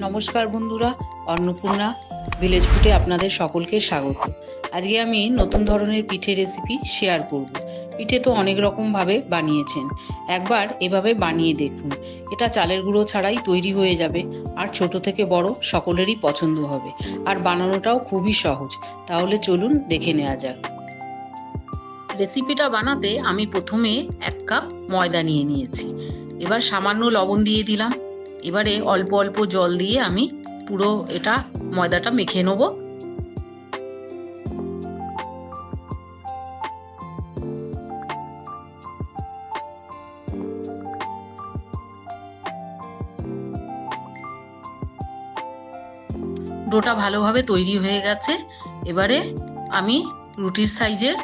নমস্কার বন্ধুরা, অন্নপূর্ণা ভিলেজ ফুটে আপনাদের সকলকে স্বাগত। আজকে আমি নতুন ধরনের পিঠে রেসিপি শেয়ার করব। পিঠে তো অনেক রকমভাবে বানিয়েছেন। একবার এভাবে বানিয়ে দেখুন। এটা চালের গুঁড়ো ছাড়াই তৈরি হয়ে যাবে, আর ছোট থেকে বড় সকলেরই পছন্দ হবে। আর বানানোটাও খুবই সহজ। তাহলে চলুন দেখে নেওয়া যাক। রেসিপিটা বানাতে আমি প্রথমে এক কাপ ময়দা নিয়ে নিয়েছি। এবার সামান্য লবণ দিয়ে দিলাম। এবারে অল্প অল্প জল দিয়ে আমি পুরো এটা ময়দাটা মেখে নেব। ডোটা ভালোভাবে তৈরি হয়ে গেছে। এবারে আমি রুটির সাইজের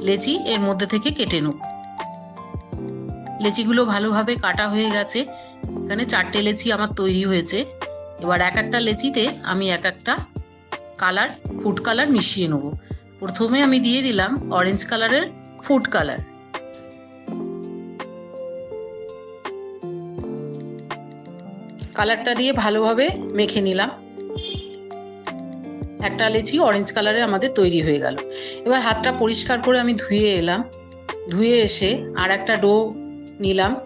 লেচি এর মধ্যে থেকে কেটে নেব। লেচিগুলো ভালোভাবে কাটা হয়ে গেছে। এখানে চারটে লেচি আমার তৈরি হয়েছে। এবার এক একটা লেচিতে আমি এক একটা কালার, ফুড কালার মিশিয়ে নেব। প্রথমে আমি দিয়ে দিলাম অরেঞ্জ কালারের ফুড কালার কালারটা দিয়ে ভালোভাবে মেখে নিলাম। একটা লেচি অরেঞ্জ কালারের আমাদের তৈরি হয়ে গেল। এবার হাতটা পরিষ্কার করে আমি ধুয়ে এলাম। ধুয়ে এসে আর একটা ডো নিলাম।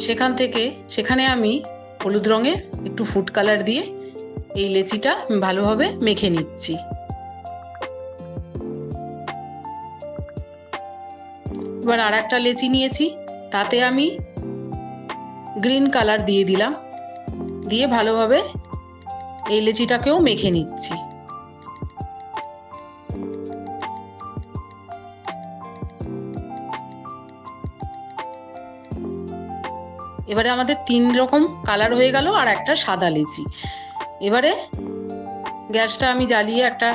সেখান থেকে, সেখানে আমি হলুদ রঙের একটু ফুড কালার দিয়ে এই লেচিটা ভালোভাবে মেখে নিচ্ছি। এবার আর একটা লেচি নিয়েছি, তাতে আমি গ্রিন কালার দিয়ে দিলাম। দিয়ে ভালোভাবে এই লেচিটাকেও মেখে নিচ্ছি। এবারে আমাদের তিন রকম কালার হয়ে গেল আর একটা সাদা লিচি। এবারে গ্যাসটা আমি জ্বালিয়ে একটা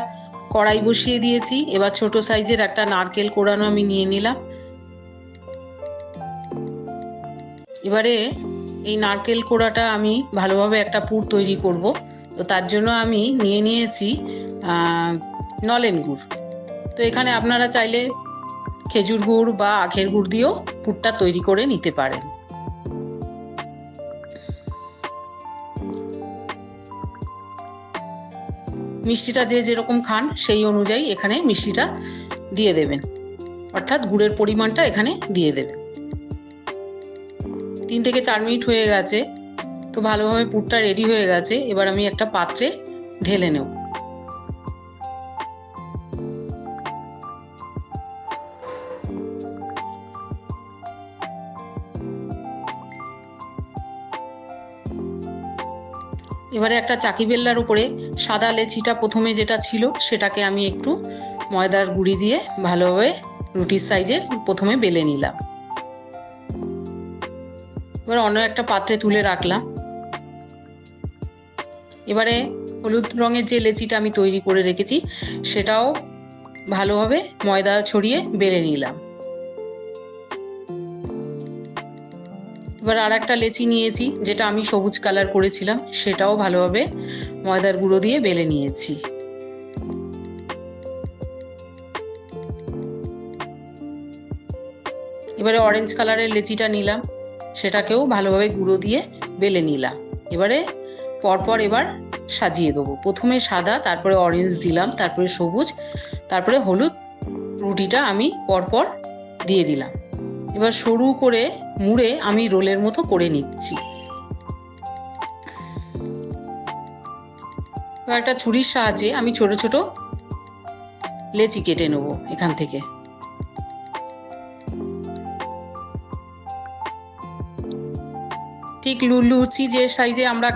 কড়াই বসিয়ে দিয়েছি। এবার ছোট সাইজের একটা নারকেল কোড়ানো আমি নিয়ে নিলাম। এবারে এই নারকেল কোড়াটা আমি ভালোভাবে একটা পুর তৈরি করব। তো তার জন্য আমি নিয়ে নিয়েছি নলেন গুড়। তো এখানে আপনারা চাইলে খেজুর গুড় বা আখের গুড় দিয়েও পুরটা তৈরি করে নিতে পারেন। মিষ্টিটা যে যেরকম খান, সেই অনুযায়ী এখানে মিষ্টিটা দিয়ে দেবেন। অর্থাৎ গুড়ের পরিমাণটা এখানে দিয়ে দেবেন। তিন থেকে চার মিনিট হয়ে গেছে, তো ভালোভাবে পুরটা রেডি হয়ে গেছে। এবার আমি একটা পাত্রে ঢেলে নেব। এবারে একটা চাকি বেল্লার উপরে সাদা লেচিটা প্রথমে যেটা ছিল, সেটাকে আমি একটু ময়দার গুঁড়ি দিয়ে ভালোভাবে রুটির সাইজের প্রথমে বেলে নিলাম। এবার অন্য একটা পাত্রে তুলে রাখলাম। এবারে হলুদ রঙের যে লেচিটা আমি তৈরি করে রেখেছি, সেটাও ভালোভাবে ময়দা ছড়িয়ে বেলে নিলাম। এবার আর একটা লেচি নিয়েছি, যেটা আমি সবুজ কালার করেছিলাম, সেটাও ভালোভাবে ময়দার গুঁড়ো দিয়ে বেলে নিয়েছি। এবারে অরেঞ্জ কালারের লেচিটা নিলাম, সেটাকেও ভালোভাবে গুঁড়ো দিয়ে বেলে নিলাম। এবারে পরপর এবার সাজিয়ে দেবো। প্রথমে সাদা, তারপরে অরেঞ্জ দিলাম, তারপরে সবুজ, তারপরে হলুদ, রুটিটা আমি পরপর দিয়ে দিলাম। এবার সরু করে মুড়ে আমি রোলের মতো করে নিচ্ছি। এবার একটা ছুরির সাহায্যে আমি ছোট ছোট লেচি কেটে নেব এখান থেকে। ঠিক লুচি যে সাইজে আমরা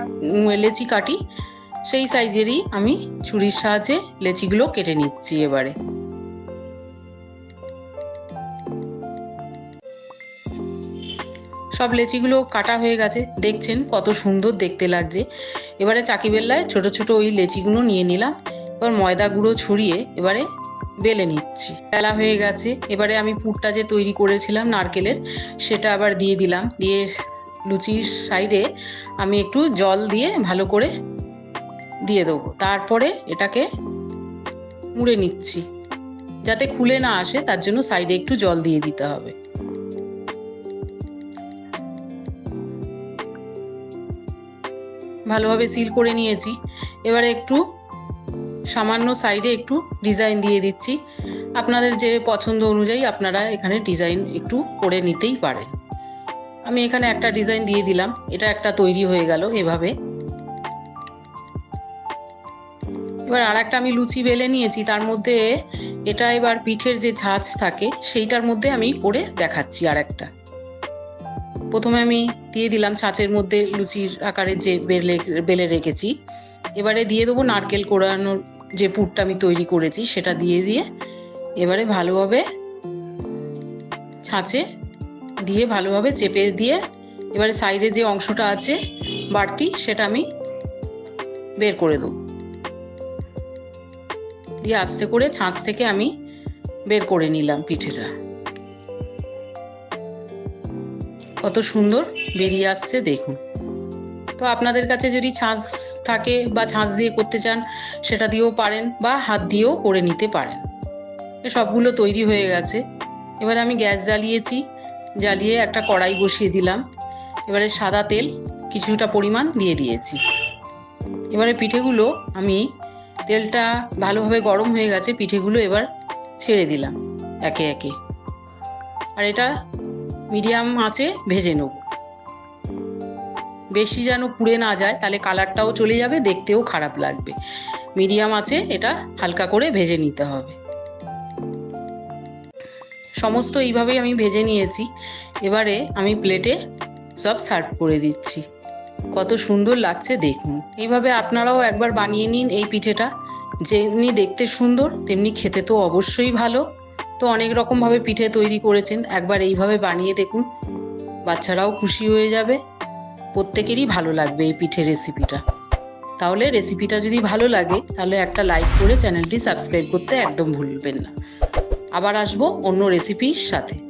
লেচি কাটি, সেই সাইজেরই আমি ছুরির সাহায্যে লেচিগুলো কেটে নিচ্ছি এবারে। সব লেচিগুলো কাটা হয়ে গেছে। দেখছেন কত সুন্দর দেখতে লাগছে। এবারে চাকি বেল্লায় ছোট ছোট ওই লেচিগুলো নিয়ে নিলাম। এবার ময়দা গুঁড়ো ছড়িয়ে এবারে বেলে নিচ্ছি। বেলা হয়ে গেছে। এবারে আমি পুরটা যে তৈরি করেছিলাম নারকেলের, সেটা আবার দিয়ে দিলাম। দিয়ে লুচির সাইডে আমি একটু জল দিয়ে ভালো করে দিয়ে দেবো। তারপরে এটাকে মুড়ে নিচ্ছি। যাতে খুলে না আসে, তার জন্য সাইডে একটু জল দিয়ে দিতে হবে। ভালোভাবে সিল করে নিয়েছি। এবারে একটু সামান্য সাইডে একটু ডিজাইন দিয়ে দিচ্ছি। আপনাদের যে পছন্দ অনুযায়ী আপনারা এখানে ডিজাইন একটু করে নিতেই পারেন। আমি এখানে একটা ডিজাইন দিয়ে দিলাম। এটা একটা তৈরি হয়ে গেল এভাবে। এবার আর একটা আমি লুচি বেলে নিয়েছি। তার মধ্যে এটা এবার পিঠের যে ঝাঁজ থাকে, সেইটার মধ্যে আমি করে দেখাচ্ছি আর একটা প্রথমে আমি দিয়ে দিলাম ছাঁচের মধ্যে লুচির আকারে যে বেলে বেলে রেখেছি। এবারে দিয়ে দেবো নারকেল কোড়ানোর যে পুরটা আমি তৈরি করেছি, সেটা দিয়ে দিয়ে এবারে ভালোভাবে ছাঁচে দিয়ে ভালোভাবে চেপে দিয়ে এবারে সাইডে যে অংশটা আছে বাড়তি, সেটা আমি বের করে দেবো। দিয়ে আস্তে করে ছাঁচ থেকে আমি বের করে নিলাম পিঠেটা। কত সুন্দর বেরিয়ে আসছে, দেখুন। তো আপনাদের কাছে যদি ছাঁচ থাকে বা ছাঁচ দিয়ে করতে চান, সেটা দিয়েও পারেন বা হাত দিয়েও করে নিতে পারেন। সবগুলো তৈরি হয়ে গেছে। এবারে আমি গ্যাস জ্বালিয়েছি, জ্বালিয়ে একটা কড়াই বসিয়ে দিলাম। এবারে সাদা তেল কিছুটা পরিমাণ দিয়ে দিয়েছি। এবারে পিঠেগুলো আমি, তেলটা ভালোভাবে গরম হয়ে গেছে, পিঠেগুলো এবার ছেড়ে দিলাম, একে একে। আর এটা মিডিয়াম আঁচে ভেজে নেব। বেশি যেন পুড়ে না যায়, তাহলে কালারটাও চলে যাবে, দেখতেও খারাপ লাগবে। মিডিয়াম আছে, এটা হালকা করে ভেজে নিতে হবে। সমস্ত এইভাবেই আমি ভেজে নিয়েছি। এবারে আমি প্লেটে সব সার্ভ করে দিচ্ছি। কত সুন্দর লাগছে দেখুন। এইভাবে আপনারাও একবার বানিয়ে নিন এই পিঠেটা। যেমনি দেখতে সুন্দর, তেমনি খেতে তো অবশ্যই ভালো। তো অনেক রকমভাবে পিঠে তৈরি করেছেন। একবার এইভাবে বানিয়ে দেখুন। বাচ্চারাও খুশি হয়ে যাবে। প্রত্যেকেরই ভালো লাগবে এই পিঠে রেসিপিটা তাহলে রেসিপিটা যদি ভালো লাগে, তাহলে একটা লাইক করে চ্যানেলটি সাবস্ক্রাইব করতে একদম ভুলবেন না। আবার আসব অন্য রেসিপির সাথে।